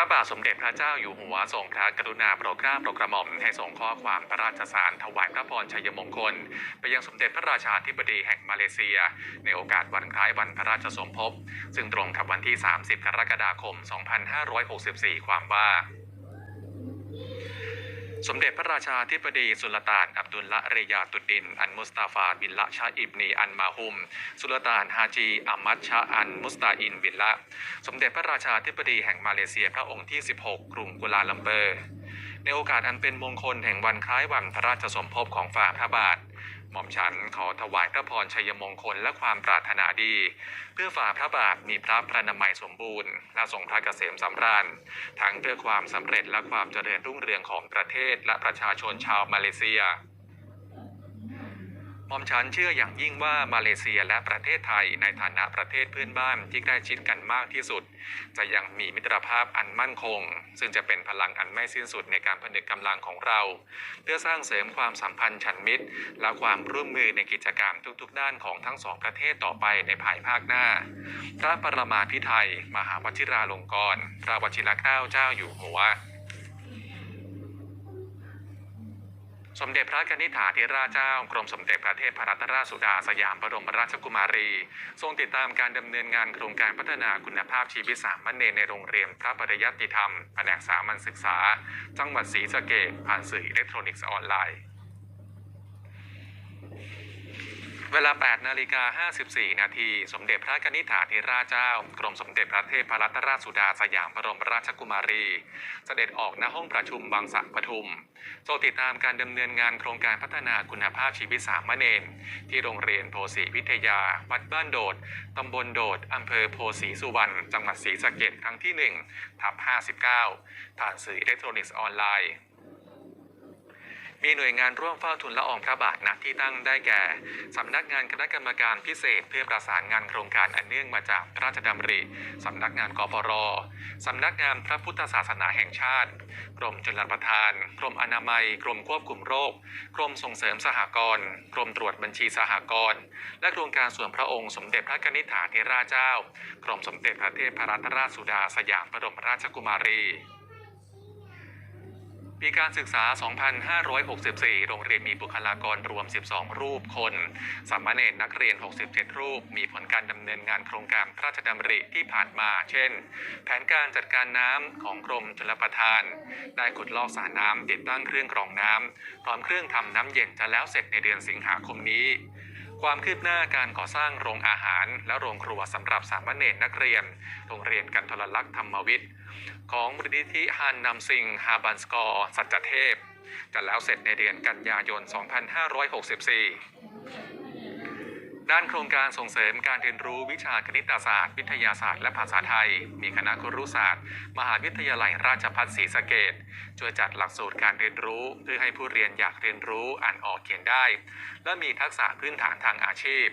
ระบาทสมเด็จพระเจ้าอยู่หัวทรงพระกรุณาโปรดเกล้าโปรดกระหม่อมให้ส่งข้อความพระราชสารถวายพระพรชัยมงคล ไปยังสมเด็จพระราชาธิบดีแห่งมาเลเซีย ในโอกาสวันคล้ายวันพระราชสมภพซึ่งตรงกับวันที่ 30 กรกฎาคม 2564 ความว่า สมเด็จพระราชาธิบดีสุลต่าน อับดุลละเรยาตุดดิน อันมุสตาฟาบินละชาอิบนีอันมาฮุม สุลต่านฮาจีอามัดชาอันมุสตาอินบินละ สมเด็จพระราชาธิบดีแห่งมาเลเซียพระองค์ที่ 16 กรุงกุลาลัมเปอร์ ในโอกาสอันเป็นมงคลแห่งวันคล้ายวันพระราชสมภพของฝ่าพระบาท หม่อมฉันขอถวายพระพรชัยมงคลและความปรารถนาดี เพื่อฝ่าพระบาทมีพระพระนามัยสมบูรณ์และทรงพระเกษมสำราญ ทั้งเพื่อความสำเร็จและความเจริญรุ่งเรืองของประเทศและประชาชนชาวมาเลเซีย มอมฉันเชื่ออย่างยิ่งว่ามาเลเซียและประเทศไทยในฐานะประเทศเพื่อนบ้านที่ใกล้ชิดกันมากที่สุด จะยังมีมิตรภาพอันมั่นคง ซึ่งจะเป็นพลังอันไม่สิ้นสุดในการผนึกกำลังของเรา เพื่อสร้างเสริมความสัมพันธ์ฉันมิตร และความร่วมมือในกิจกรรมทุกๆ ด้านของทั้งสองประเทศต่อไปในภายภาคหน้า พระปรมาภิไธยมหาวชิราลงกรณ์พระวชิรเกล้าเจ้าอยู่หัว สมเด็จพระกนิษฐาธิราชเจ้ากรมสมเด็จพระเทพรัตนราชสุดาสยามบรมราชกุมารี ทรงติดตามการดำเนินงานโครงการพัฒนาคุณภาพชีวิตสามเณรในโรงเรียนพระปริยัติธรรมแผนกสามัญศึกษา จังหวัดศรีสะเกษผ่านสื่ออิเล็กทรอนิกส์ออนไลน์ เวลา 8 นาฬิกา 54 นาที สมเด็จพระกนิษฐาธิราชเจ้า กรมสมเด็จพระเทพรัตนราชสุดาสยามบรมราชกุมารี เสด็จออกณห้องประชุมบางสักปทุมทรงติดตามการดำเนินงานโครงการพัฒนาคุณภาพชีวิตสามเณรที่โรงเรียนโพสีวิทยา วัดบ้านโดด ตำบลโดด อำเภอโพสีสุวรรณ จังหวัดศรีสะเกษครั้งที่ 1 ทับ 59 ผ่านสื่ออิเล็กทรอนิกส์ออนไลน์ มีหน่วยงานร่วมเฝ้าทุนละอองพระบาทณที่ตั้งได้แก่ สำนักงานคณะกรรมการพิเศษ เพื่อประสานงานโครงการอันเนื่องมาจากพระราชดำริ สำนักงานกปรสำนักงานพระพุทธศาสนาแห่งชาติ กรมชลประทาน กรมอนามัย กรมควบคุมโรค กรมส่งเสริมสหกรณ์ กรมตรวจบัญชีสหกรณ์ และโครงการส่วนพระองค์สมเด็จพระกนิษฐาธิราชเจ้า กรมสมเด็จพระเทพรัตนราชสุดาสยามบรมราชกุมารี ปีการศึกษา 2564 โรงเรียนมีบุคลากรรวม 12 รูปคนสามเณรนักเรียน 67 รูป มีผลการดำเนินงานโครงการพระราชดำริที่ผ่านมา เช่น แผนการจัดการน้ำของกรมชลประทาน ได้ขุดลอกสระน้ำติดตั้งเครื่องกรองน้ำพร้อมเครื่องทำน้ำเย็นจะแล้วเสร็จในเดือนสิงหาคมนี้ ความคืบหน้าการก่อสร้างโรงอาหาร และโรงครัวสำหรับสามเณรนักเรียน โรงเรียนกันทรลักษณ์ธรรมวิทย์ ของมูลนิธิฮันนำซิงฮาบันสกอร์สัจเทพ จะแล้วเสร็จในเดือนกันยายน 2564 ด้านโครงการส่งเสริมการเรียนรู้วิชาคณิตศาสตร์ วิทยาศาสตร์และภาษาไทย มีคณะครุศาสตร์ มหาวิทยาลัยราชภัฏศรีสะเกดช่วยจัดหลักสูตรการเรียนรู้ เพื่อให้ผู้เรียนอยากเรียนรู้อ่านออกเขียนได้ และมีทักษะพื้นฐานทางอาชีพ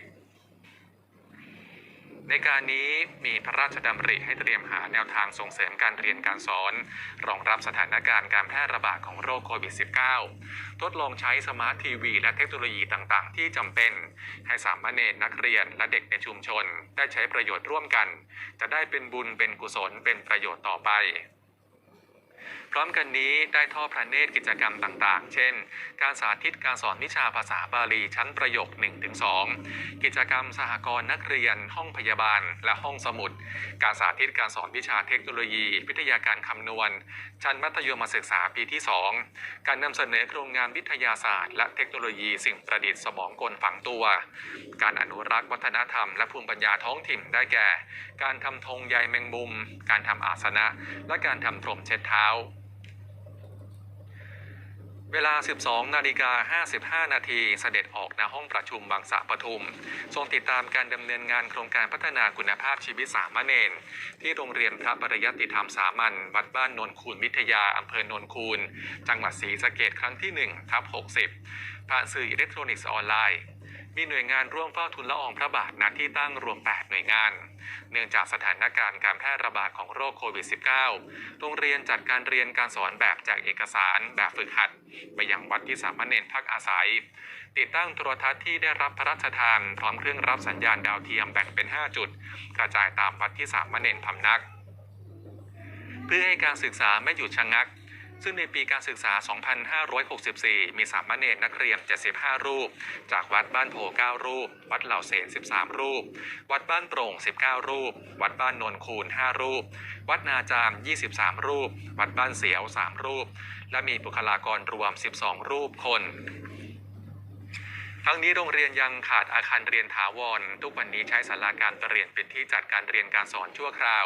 ในการนี้มีพระราชดำริให้เตรียมหาแนวทางส่งเสริมการเรียนการสอน รองรับสถานการณ์การแพร่ระบาดของโรคโควิด -19 ทดลองใช้สมาร์ททีวีและเทคโนโลยีต่างๆ ที่จำเป็น ให้สามเณรนักเรียนและเด็กในชุมชน ได้ใช้ประโยชน์ร่วมกัน จะได้เป็นบุญเป็นกุศลเป็นประโยชน์ต่อไป พร้อมกันนี้ได้ทอดพระเนตรกิจกรรมต่างๆ เช่น การสาธิตการสอนวิชาภาษาบาลีชั้นประโยค 1-2 กิจกรรมสหกรณ์นักเรียน ห้องพยาบาล และห้องสมุด การสาธิตการสอนวิชาเทคโนโลยี วิทยาการคำนวณ ชั้นมัธยมศึกษาปีที่ 2 การนำเสนอโครงงานวิทยาศาสตร์ และเทคโนโลยีสิ่งประดิษฐ์สมองกลฝังตัว การอนุรักษ์วัฒนธรรม และภูมิปัญญาท้องถิ่นได้แก่ การทำธงใยแมงมุม การทำอาสนะ และการทำพรมเช็ดเท้า เวลา 12 นาฬิกา 55 นาที เสด็จออกณห้องประชุมบางสะปทุม ทรงติดตามการดำเนินงานโครงการพัฒนาคุณภาพชีวิตสามเณรที่โรงเรียนพระปริยติธรรมสามัญวัดบ้านโนนคูนวิทยาอำเภอโนนคูนจังหวัดศรีสะเกษครั้งที่ 1 ทับ 60 ผ่านสื่ออิเล็กทรอนิกส์ออนไลน์ มีหน่วยงานร่วมเฝ้าทุนละอองพระบาทณที่ตั้งรวม 8 หน่วยงาน เนื่องจากสถานการณ์การแพร่ระบาดของโรคโควิด -19 โรงเรียนจัดการเรียนการสอนแบบแจกเอกสารแบบฝึกหัด ไปยังวัดที่สามเณรพักอาศัย ติดตั้งโทรทัศน์ที่ได้รับพระราชทาน พร้อมเครื่องรับสัญญาณดาวเทียมแบ่งเป็น 5 จุด กระจายตามวัดที่สามเณรพำนัก เพื่อให้การศึกษาไม่หยุดชะงัก ซึ่งในปีการศึกษา 2564 มีสามเณรนักเรียน 75 รูป จากวัดบ้านโพ 9 รูป วัดเหล่าเสน 13 รูป วัดบ้านโปร่ง 19 รูป วัดบ้านนนคูน 5 รูป วัดนาจาม 23 รูป วัดบ้านเสียว 3 รูป และมีบุคลากรรวม 12 รูปคนทั้งนี้โรงเรียนยังขาดอาคารเรียนถาวร ทุกวันนี้ใช้ศาลาการประเรียนเป็นที่จัดการเรียนการสอนชั่วคราว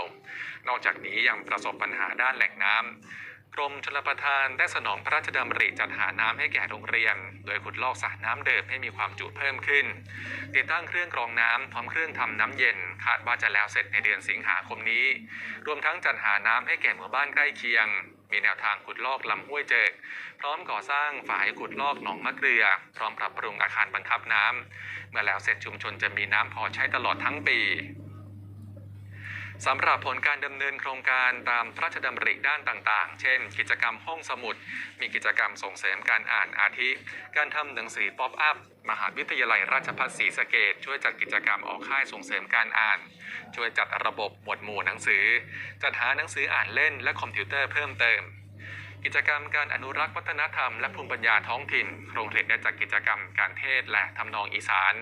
นอกจากนี้ยังประสบปัญหาด้านแหล่งน้ำ กรมชลประทานได้สนองพระราชดำริจัดหาน้ำให้แก่โรงเรียน โดยขุดลอกสระน้ำเดิมให้มีความจุเพิ่มขึ้น ติดตั้งเครื่องกรองน้ำพร้อมเครื่องทำน้ำเย็น คาดว่าจะแล้วเสร็จในเดือนสิงหาคมนี้ รวมทั้งจัดหาน้ำให้แก่หมู่บ้านใกล้เคียง มีแนวทางขุดลอกลำห้วยเจิก พร้อมก่อสร้างฝายขุดลอกหนองมะเกลือ พร้อมปรับปรุงอาคารบังคับน้ำเมื่อแล้วเสร็จชุมชนจะมีน้ำพอใช้ตลอดทั้งปี สำหรับผลการดำเนินโครงการตามพระราชดำริด้านต่าง ๆ เช่น กิจกรรมห้องสมุด มีกิจกรรมส่งเสริมการอ่านอาทิ การทำหนังสือป๊อปอัพ มหาวิทยาลัยราชภัฏศรีสะเกดช่วยจัดกิจกรรมออกค่ายส่งเสริมการอ่าน ช่วยจัดระบบหมวดหมู่หนังสือ จัดหาหนังสืออ่านเล่นและคอมพิวเตอร์เพิ่มเติม กิจกรรมการอนุรักษ์วัฒนธรรมและภูมิปัญญาท้องถิ่น โรงเรียนได้จัดกิจกรรมการเทศและทำนองอีสาน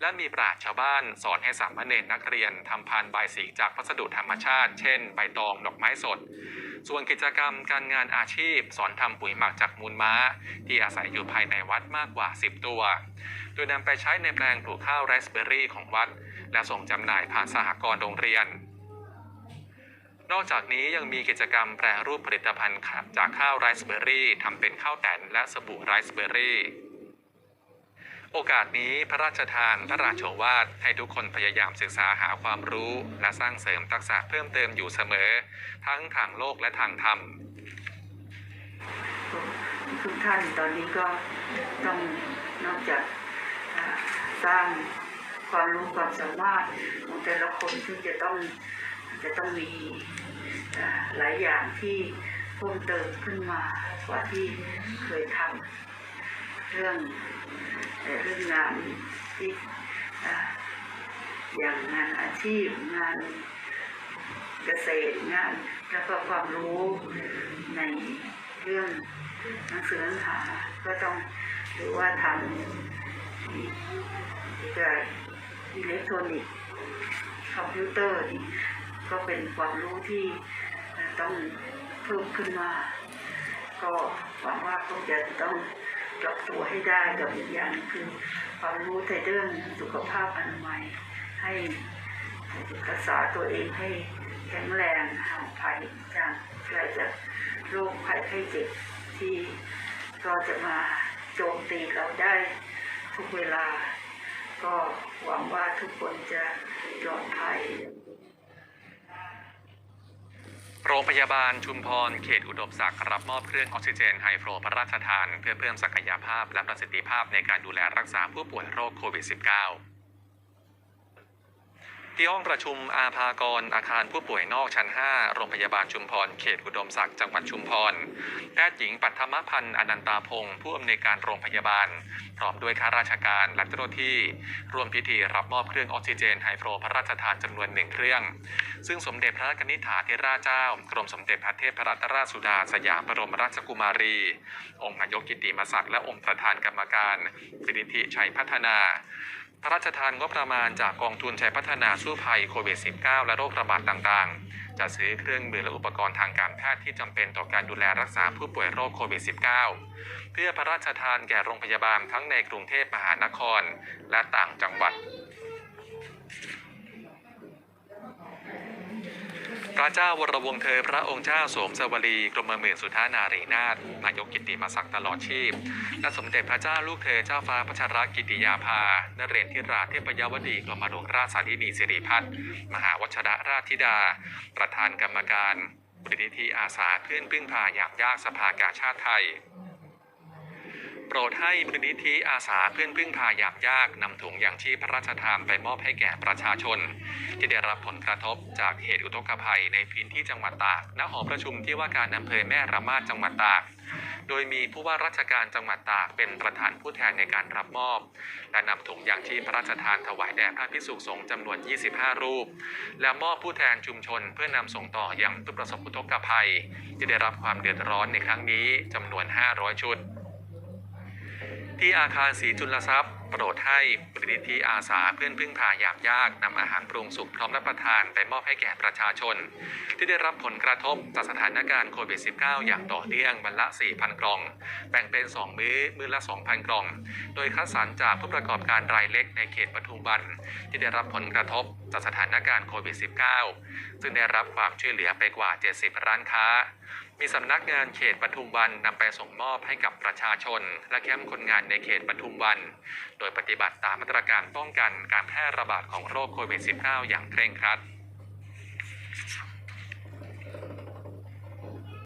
และมีปราชญ์ชาวบ้านสอนให้สามเณรนักเรียนทำพานใบสีจากวัสดุธรรมชาติ เช่น ใบตองดอกไม้สด ส่วนกิจกรรมการงานอาชีพ สอนทำปุ๋ยหมักจากมูลม้า ที่อาศัยอยู่ภายในวัดมากกว่า 10 ตัว โดยนำไปใช้ในแปลงปลูกข้าวไรซ์เบอร์รี่ของวัด และส่งจำหน่ายผ่านสหกรณ์โรงเรียน นอกจากนี้ยังมีกิจกรรมแปรรูปผลิตภัณฑ์จากข้าวไรซ์เบอร์รี่ทำเป็นข้าวแตนและสบู่ไรซ์เบอร์รี่ โอกาสนี้พระราชทานพระราชโอวาทให้ทุกคนพยายามศึกษาหาความรู้ และสร้างเสริมทักษะเพิ่มเติมอยู่เสมอ ทั้งทางโลกและทางธรรมทุกท่านตอนนี้ก็ต้องนอกจากสร้างความรู้ความสามารถของแต่ละคนที่จะต้อง จะต้องมีหลายอย่างที่เพิ่มเติมขึ้นมากว่าที่เคยทำเรื่องเรื่องงานที่อย่างงานอาชีพงานเกษตรงานแล้วก็ความรู้ในเรื่องหนังสือหนังหาก็ต้องหรือว่าทางกับอิเล็กทรอนิกส์คอมพิวเตอร์ ก็เป็นความรู้ที่ต้องเพิ่มขึ้นมา ก็หวังว่าคงจะต้องปรับตัวให้ได้กับอีกอย่างหนึ่งคือความรู้ในเรื่องสุขภาพอนามัยให้รักษาตัวเองให้แข็งแรงห่างภัยจากไกลจากโรคภัยไข้เจ็บที่ก็จะมาโจมตีเราได้ทุกเวลา ก็หวังว่าทุกคนจะปลอดภัย โรงพยาบาลชุมพร เขตอุดมศักดิ์รับมอบเครื่องออกซิเจนไฮฟลูพระราชทาน เพื่อเพิ่มศักยภาพและประสิทธิภาพในการดูแลรักษาผู้ป่วยโรคโควิด -19 ที่ห้องประชุมอาภากรอาคารผู้ป่วยนอกชั้น 5 โรงพยาบาลชุมพร เขตอุดมศักดิ์จังหวัดชุมพร แพทย์หญิงปัทมพันธ์อนันตาพงศ์ผู้อำนวยการโรงพยาบาล พร้อมด้วยข้าราชการและเจ้าหน้าที่ร่วมพิธีรับมอบเครื่องออกซิเจนไฮฟลูพระราชทานจำนวนหนึ่งเครื่อง ซึ่งสมเด็จพระกนิษฐาธิราชเจ้ากรมสมเด็จพระเทพรัตนราชสุดาสยามบรมราชกุมารี องค์นายกกิตติมศักดิ์และองค์ประธานกรรมการสิริธิชัยพัฒนา พระราชทานงบประมาณจากกองทุนชัยพัฒนาสู้ภัยโควิด -19 และโรคระบาดต่างๆจะซื้อเครื่องมือและอุปกรณ์ทางการแพทย์ที่จำเป็นต่อการดูแลรักษาผู้ป่วยโรคโควิด -19 เพื่อพระราชทานแก่โรงพยาบาลทั้งในกรุงเทพมหานคร และต่างจังหวัด พระเจ้าวรวงเธอพระองค์เจ้าสวมสวลีกรมหมื่นสุธานารีนาถนายกกิตติมศักดิ์ตลอดชีพและสมเด็จพระเจ้าลูกเธอเจ้าฟ้าพัชรกิติยาภานเรศธิราเทพยวดีกรมหลวงราชสาธินีสิริพัฒน์มหาวชรราชธิดา ประธานกรรมการบริธิอาสาเพื่อนพึ่งพายามยากสภากาชาติไทย โปรดให้มูลนิธิอาสาเพื่อนพึ่งพายามยากนำถุงอย่างชีพพระราชทานไปมอบให้แก่ประชาชน ที่ได้รับผลกระทบจากเหตุอุทกภัยในพื้นที่จังหวัดตากณหอประชุมที่ว่าการอำเภอแม่ระมาดจังหวัดตาก โดยมีผู้ว่าราชการจังหวัดตากเป็นประธานผู้แทนในการรับมอบ และนำถุงยางชีพพระราชทานถวายแด่พระพิสุสงฆ์จำนวน 25 รูป และมอบผู้แทนชุมชน เพื่อนำส่งต่ออย่างผู้ประสบอุทกภัย ที่ได้รับความเดือดร้อนในครั้งนี้จำนวน 500 ชุด ที่อาคารศรีจุลทรัพย์ โปรดให้บริธิอาสาเพื่อนพึ่งพายามยากนำอาหารปรุงสุกพร้อมรับประทานไปมอบให้แก่ประชาชน ที่ได้รับผลกระทบจากสถานการณ์โควิด -19 อย่างต่อเนื่องวันละ 4,000 กล่อง แบ่งเป็น 2 มื้อ มื้อละ 2,000 กล่อง โดยคัดสรรจากผู้ประกอบการรายเล็กในเขตปทุมวัน ที่ได้รับผลกระทบจากสถานการณ์โควิด -19 ซึ่งได้รับความช่วยเหลือไปกว่า 70 ร้านค้ามีสำนักงานเขตปทุมวันนำไปส่งมอบให้กับประชาชน และแคมป์คนงานในเขตปทุมวัน โดยปฏิบัติตามมาตรการป้องกันการแพร่ระบาดของโรคโควิด -19 อย่างเคร่งครัด